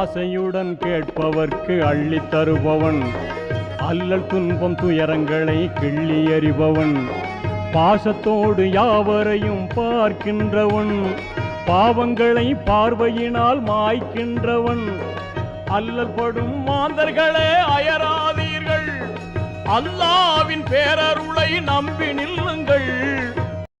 ஆசையுடன் கேட்பவர்க்கு அள்ளித் தருபவன். அல்லல் துன்பம் துயரங்களை கிள்ளி எறிபவன். பாசத்தோடு யாவரையும் பார்க்கின்றவன். பாவங்களை பார்வையினால் மாய்க்கின்றவன். அல்லல் படும் மாந்தர்களே அயராதீர்கள். அல்லாவின் பேரருளை நம்பி நில்லுங்கள்.